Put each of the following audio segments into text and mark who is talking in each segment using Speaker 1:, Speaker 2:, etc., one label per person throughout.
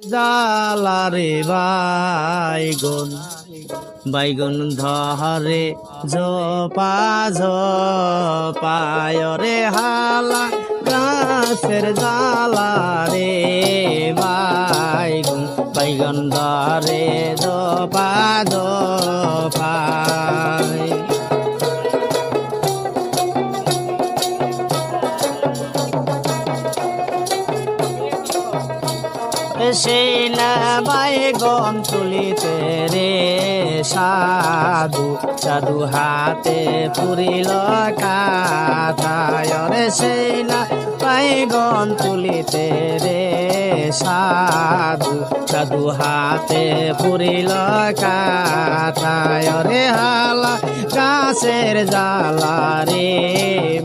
Speaker 1: জালারে বাইগন বাইগন ধরে জপা জপায় রে হালা গাছের জালারে বাইগন বাইগন ধরে জপা সেই না বাইগন তুলিতে রে সাধু সাধু হাতে পুরিল কাথায় সেই না বাইগন তুলিতে রে সাধু সাধু হাতে পুরিল কাথায় হালা, গাছের জালা রে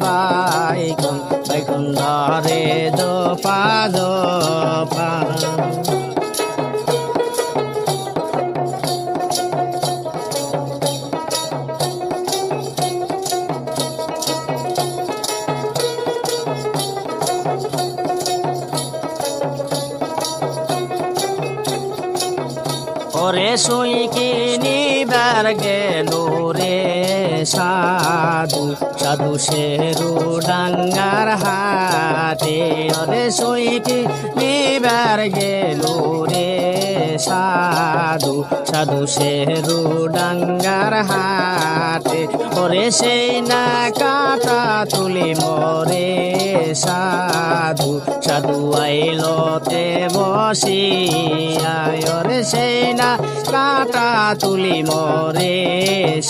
Speaker 1: বাইগন বাইগন ধরে দোপা দোপা। ওরে সুই কিনিবার গেল রে সাধু সাধু শেরু ডাঙ্গার হাটে ওরে সুই কিনিবার গেল রে সাধু সাধু শেরু ডাঙ্গার হাটে ওরে সেই না কাটা তুলি মরে সাধু সাধু আইলতে বসি আয়রে সেই না কাটা তুলি মরে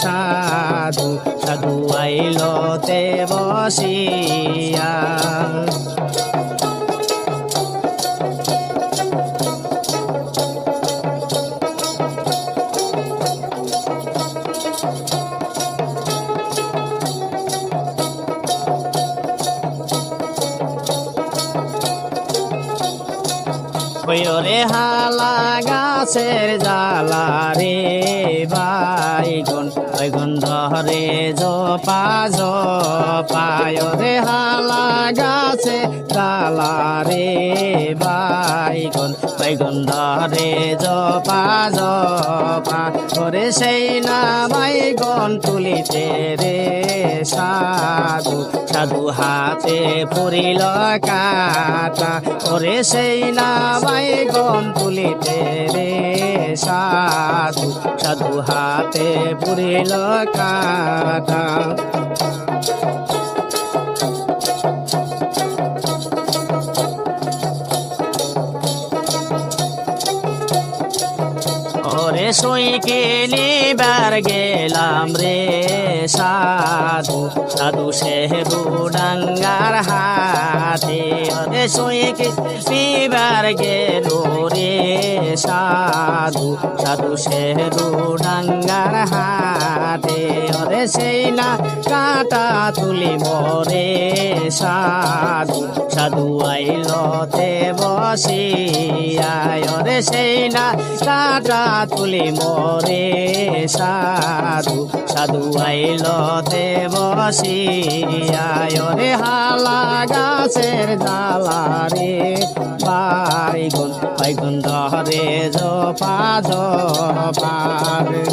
Speaker 1: সাধু সাধু আইলতে বসিয়া। ওরে হালা গাছের জালা রে বাইগুন বাইগন ধরে জপা, জপায় রে হালা গাছে জালা রে বাইগন বাইগন ধরে জপা জপা, ওরে সেই না বাইগন তুলিতে রে সাধু। সাধু হাতে পুরিল কাটা, ওরে সেই না বাইগন তুলিতে রে সাধু। সাধু হাতে পুরিল কাটা। ওরে সইকে নিবার গেলাম রে সাধু। সাধু সে ডাঙ্গার হাতে। ওরে সইকে নিবার গেল রে সাধু। সাধু সে ডাঙ্গার হাতে। সেই না কাটা তুলি মরে সাধু সাধু আইলতে বসি আয়রে সেই না কাটা তুলি মরে সাধু সাধু আইলতে বসি আয়রে হালা গাছের জালা রে বাইগুন বাইগুন ধরে জপা জপা রে